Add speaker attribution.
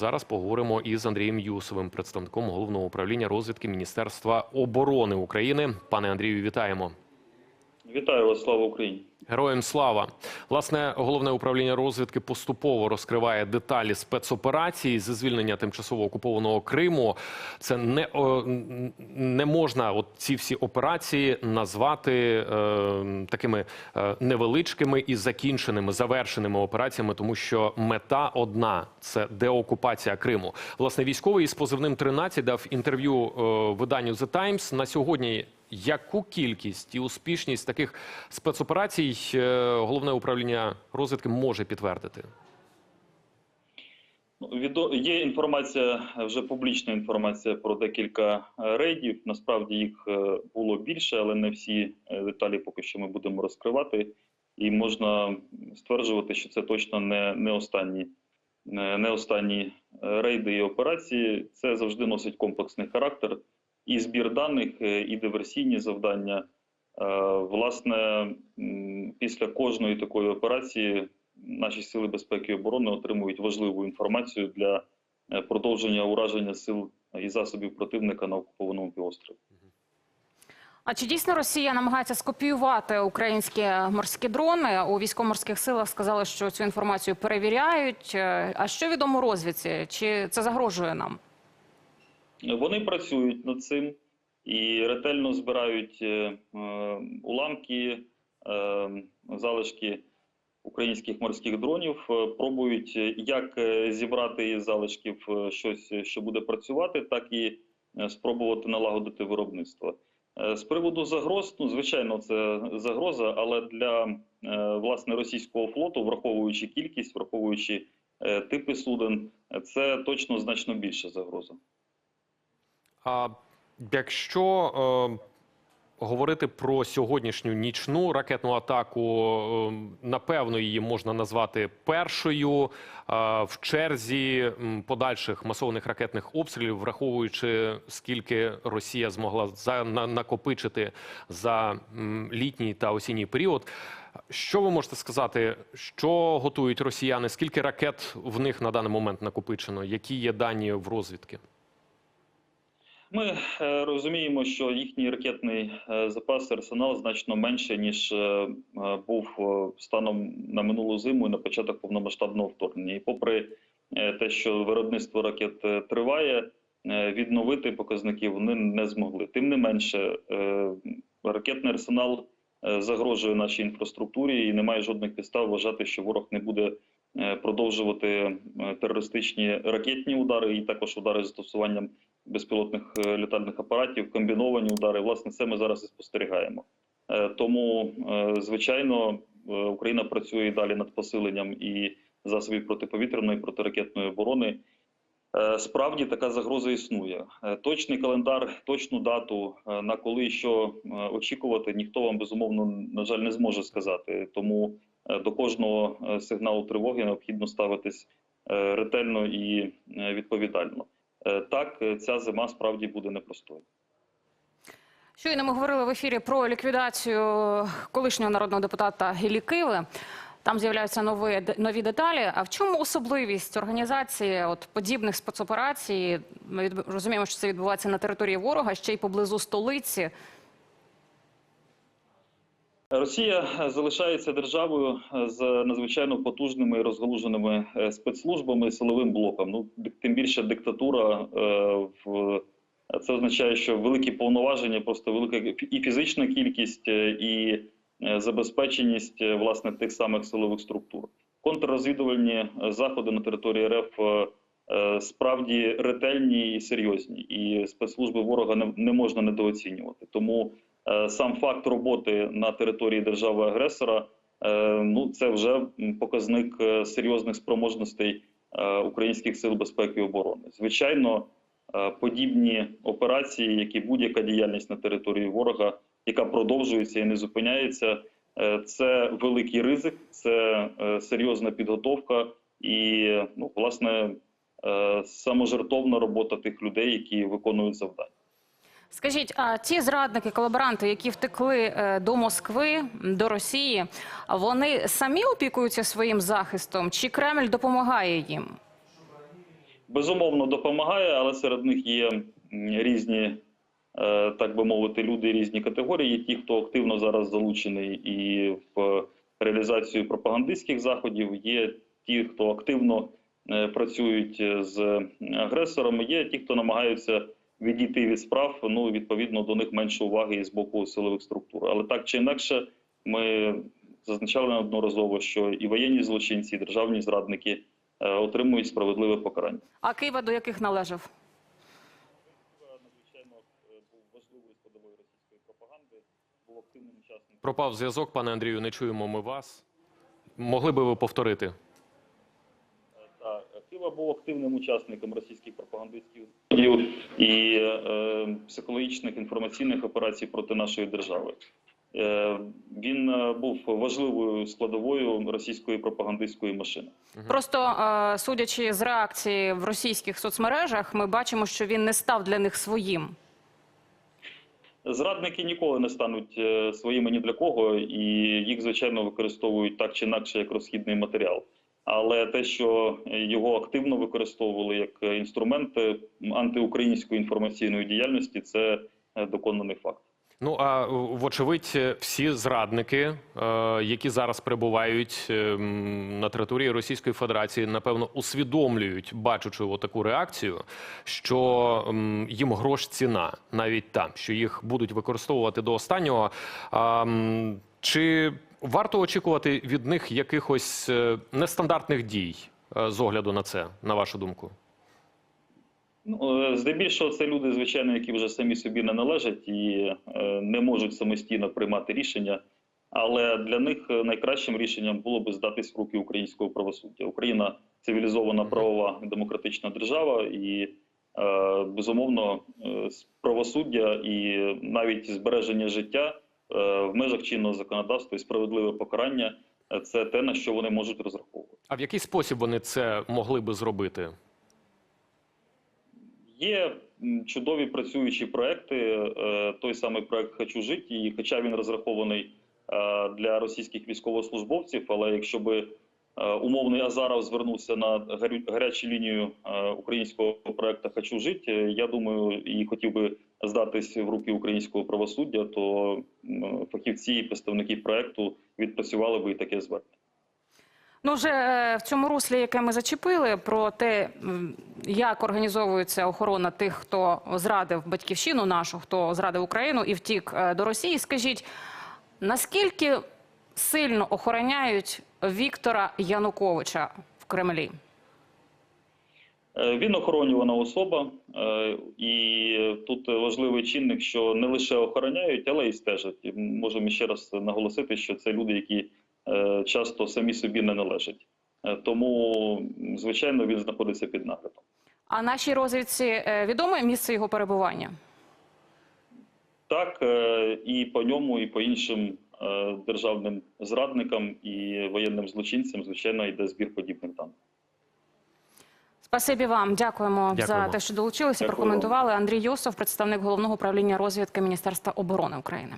Speaker 1: Зараз поговоримо із Андрієм Юсовим, представником головного управління розвідки Міністерства оборони України. Пане Андрію, вітаємо.
Speaker 2: Вітаю вас, слава Україні.
Speaker 1: Героям слава! Власне, головне управління розвідки поступово розкриває деталі спецоперації зі звільнення тимчасово окупованого Криму. Це не, не можна от ці всі операції назвати е, такими е, невеличкими і закінченими, завершеними операціями, тому що мета одна це деокупація Криму. Власне, військовий із позивним 13 дав інтерв'ю е, виданню The Times на сьогодні. Яку кількість і успішність таких спецоперацій е, головне управління розвідки може підтвердити?
Speaker 2: Ну, Є інформація, вже публічна інформація про декілька е, рейдів. Насправді їх е, було більше, але не всі деталі поки що ми будемо розкривати. І можна стверджувати, що це точно не, не останні, не, останні рейди і операції. Це завжди носить комплексний характер. І збір даних, е, і диверсійні завдання. Е, Власне, після кожної такої операції наші сили безпеки і оборони отримують важливу інформацію для е, продовження ураження сил і засобів противника на окупованому півострові.
Speaker 3: А чи дійсно Росія намагається скопіювати українські морські дрони? У військово-морських силах сказали, що цю інформацію перевіряють. А що відомо розвідці? Чи це загрожує нам?
Speaker 2: Вони працюють над цим і ретельно збирають е, е, уламки, е, залишки українських морських дронів, пробують як зібрати із залишків щось, що буде працювати, так і спробувати налагодити виробництво. З приводу загроз, ну звичайно, це загроза, але для власне російського флоту, враховуючи кількість, враховуючи типи суден, це точно значно більша загроза.
Speaker 1: А якщо е, говорити про сьогоднішню нічну ракетну атаку, е, напевно, її можна назвати першою е, в черзі подальших масованих ракетних обстрілів, враховуючи скільки Росія змогла за, на, накопичити за м, літній та осінній період. Що ви можете сказати, що готують росіяни? Скільки ракет в них на даний момент накопичено? Які є дані в розвідки?
Speaker 2: Ми е, розуміємо, що їхній ракетний е, запас арсенал значно менше ніж е, був станом на минулу зиму і на початок повномасштабного вторгнення. І попри те, що виробництво ракет триває, відновити показники вони не змогли. Тим не менше, ракетний арсенал загрожує нашій інфраструктурі, і немає жодних підстав вважати, що ворог не буде продовжувати терористичні ракетні удари і також удари з застосуванням безпілотних е, літальних апаратів, комбіновані удари. Власне, це ми зараз і спостерігаємо. Е, Тому, е, звичайно, Україна працює далі над посиленням і засобів протиповітряної протиракетної оборони. Справді така загроза існує. Точний календар, точну дату на коли і що очікувати, ніхто вам безумовно на жаль не зможе сказати. Тому до кожного сигналу тривоги необхідно ставитись ретельно і відповідально. Е, Так, е, ця зима справді буде непростою.
Speaker 3: Щойно ми говорили в ефірі про ліквідацію колишнього народного депутата Гілі Киви. Там з'являються нові, нові деталі. А в чому особливість організації от подібних спецоперацій? Ми розуміємо, що це відбувається на території ворога, ще й поблизу столиці.
Speaker 2: Росія е, залишається державою е, з надзвичайно потужними і розгалуженими е, спецслужбами і силовим блоком. Ну тим більше диктатура в це означає, що великі повноваження, просто велика і фізична кількість, і забезпеченість власне тих самих силових структур. Контррозвідувальні заходи на території РФ справді ретельні і серйозні, і спецслужби ворога не, не можна недооцінювати. Тому Е, сам факт роботи на території держави-агресора е, ну це вже показник е, серйозних спроможностей е, українських сил безпеки і оборони. Звичайно, е, подібні операції, як і будь-яка діяльність на території ворога, яка продовжується і не зупиняється, е, це великий ризик, це е, серйозна підготовка і ну власне е, саможертовна робота тих людей, які виконують завдання.
Speaker 3: Скажіть, а ті зрадники, колаборанти, які втекли е, до Москви, до Росії, вони самі опікуються своїм захистом, чи Кремль допомагає їм?
Speaker 2: безумовно допомагає, але серед них є різні, е, так би мовити, люди різні категорії. Є ті, хто активно зараз залучений і в реалізацію пропагандистських заходів, є ті, хто активно е, працюють з агресорами, є ті, хто намагаються відійти від справ. Ну відповідно до них менше уваги і з боку силових структур. Але так чи інакше, ми зазначали неодноразово, що і воєнні злочинці, і державні зрадники е, отримують справедливе покарання.
Speaker 3: А Києва до яких належав?
Speaker 2: Надзвичайно е, був важливою складовою російської пропаганди, був активним учасником.
Speaker 1: Пропав зв'язок, пане Андрію. Не чуємо ми вас. Могли би ви повторити?
Speaker 2: Та був активним учасником російських пропагандистських і е, психологічних інформаційних операцій проти нашої держави. Е, він е, був важливою складовою російської пропагандистської машини.
Speaker 3: Просто е, судячи з реакції в російських соцмережах, ми бачимо, що він не став для них своїм.
Speaker 2: Зрадники ніколи не стануть своїми ні для кого, і їх звичайно використовують так чи інакше як розхідний матеріал. Але те, що його активно використовували як інструмент е, антиукраїнської інформаційної діяльності, це е, доконаний факт.
Speaker 1: Ну а е, вочевидь, всі зрадники, які зараз перебувають на території Російської Федерації, напевно, усвідомлюють, бачучи таку реакцію, що їм грош ціна навіть там, що їх будуть використовувати до останнього. Чи варто очікувати від них якихось е, нестандартних дій е, з огляду на це, на вашу думку?
Speaker 2: Ну, е, здебільшого це люди, звичайно, які вже самі собі не належать і не можуть самостійно приймати рішення. Але для них найкращим рішенням було би здатись в руки українського правосуддя. Україна цивілізована правова демократична держава, і безумовно правосуддя і навіть збереження життя в межах чинного законодавства і справедливе покарання е, це те, на що вони можуть розраховувати.
Speaker 1: А в який спосіб вони це могли би зробити?
Speaker 2: Є чудові працюючі проекти. е, Той самий проект Хочу жити, і хоча він розрахований е, для російських військовослужбовців, але якщо би е, умовний Азаров звернувся на гарячу лінію е, українського проекту Хочу жити, е, я думаю, і хотів би здатись в руки українського правосуддя, то фахівці і представники проекту відпрацювали би і таке звернення.
Speaker 3: Ну, вже е, в цьому руслі, яке ми зачепили, про те, як організовується охорона тих, хто зрадив батьківщину нашу, хто зрадив Україну і втік е, до Росії. Скажіть, наскільки сильно охороняють Віктора Януковича в Кремлі?
Speaker 2: Е, Він охоронювана особа, е, і тут важливий чинник, що не лише охороняють, але й стежать. І Можемо ще раз наголосити, що це люди, які е, часто самі собі не належать. Тому, звичайно, він знаходиться під наглядом.
Speaker 3: А нашій розвідці відоме місце його перебування?
Speaker 2: Так, і по ньому, і по іншим державним зрадникам і воєнним злочинцям, звичайно, йде збір подібних даних.
Speaker 3: Спасибі вам, дякуємо, за те, що долучилися.
Speaker 2: Дякую вам.
Speaker 3: Прокоментували Андрій Йосов, представник головного управління розвідки Міністерства оборони України.